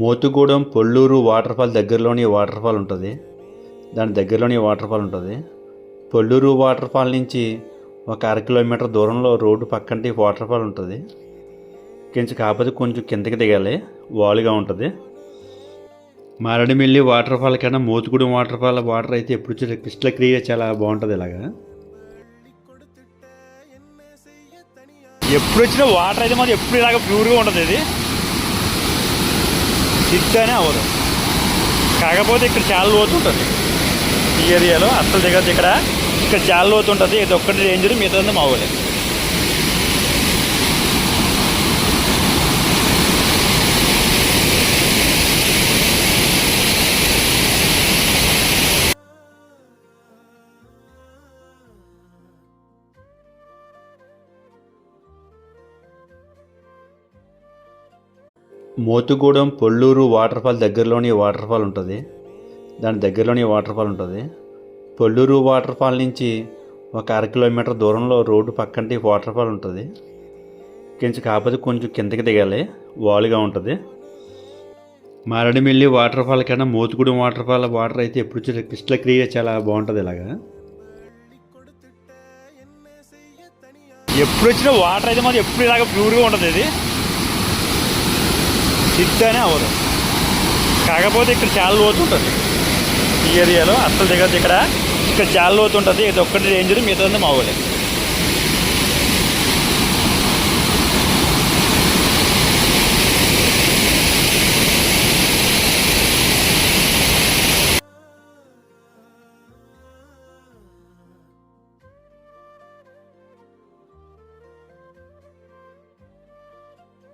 Motugudem Polluru waterfall దగ్గరలోని waterfall ఉంటుంది. దాని దగ్గరలోని వాటర్ ఫాల్ ఉంటుంది. పొల్లూరు వాటర్ ఫాల్ నుంచి ఒక అర కిలోమీటర్ దూరంలో రోడ్డు పక్కంటి వాటర్ ఫాల్ ఉంటుంది. కొంచెం కాకపోతే కొంచెం కిందకి దిగాలి. వాలుగా ఉంటుంది. మారేడుమిల్లి వాటర్ ఫాల్ కన్నా మోతుగూడెం వాటర్ ఫాల్ వాటర్ అయితే ఎప్పుడు క్రిస్టల్ క్రియ చాలా బాగుంటుంది ఇలాగా. ఎప్పుడు వచ్చినా వాటర్ అయితే మాత్రం ఎప్పుడు ఇలాగ ప్యూర్గా ఉంటుంది ఇది. సిగ్గానే అవ్వదు. కాకపోతే ఇక్కడ చాలా లోతు ఉంటుంది. ఈ ఏరియాలో అసలు దిగదు ఇక్కడ. ఇక్కడ చాలా లోతు ఉంటుంది. ఇది ఒక్కటి డేంజర్ మిగతా మావలేదు మోతుగూడెం పొల్లూరు వాటర్ ఫాల్ దగ్గరలోని వాటర్ ఫాల్ ఉంటుంది. దాని దగ్గరలోని వాటర్ ఫాల్ ఉంటుంది. పొల్లూరు వాటర్ ఫాల్ నుంచి ఒక అర కిలోమీటర్ దూరంలో రోడ్డు పక్కంటి వాటర్ ఫాల్ ఉంటుంది. కొంచెం కాకపోతే కొంచెం కిందకి దిగాలి. వాలుగా ఉంటుంది. మారేడుమిల్లి వాటర్ ఫాల్ కన్నా మోతుగూడెం వాటర్ ఫాల్ వాటర్ అయితే ఎప్పుడు చూసి క్రిస్టల్ క్లియర్ చాలా బాగుంటుంది ఇలాగా. ఎప్పుడు వచ్చిన వాటర్ అయితే మాత్రం ఎప్పుడు ఇలాగ ప్యూర్గా ఉంటుంది ఇది. సిగ్గానే అవ్వదు. కాకపోతే ఇక్కడ చాలా లోతు ఉంటుంది. ఈ ఏరియాలో అసలు దిగదు ఇక్కడ. ఇక్కడ చాలా లోతు ఉంటుంది. ఇది ఒక్కటి డేంజర్ మిగతా మామూలే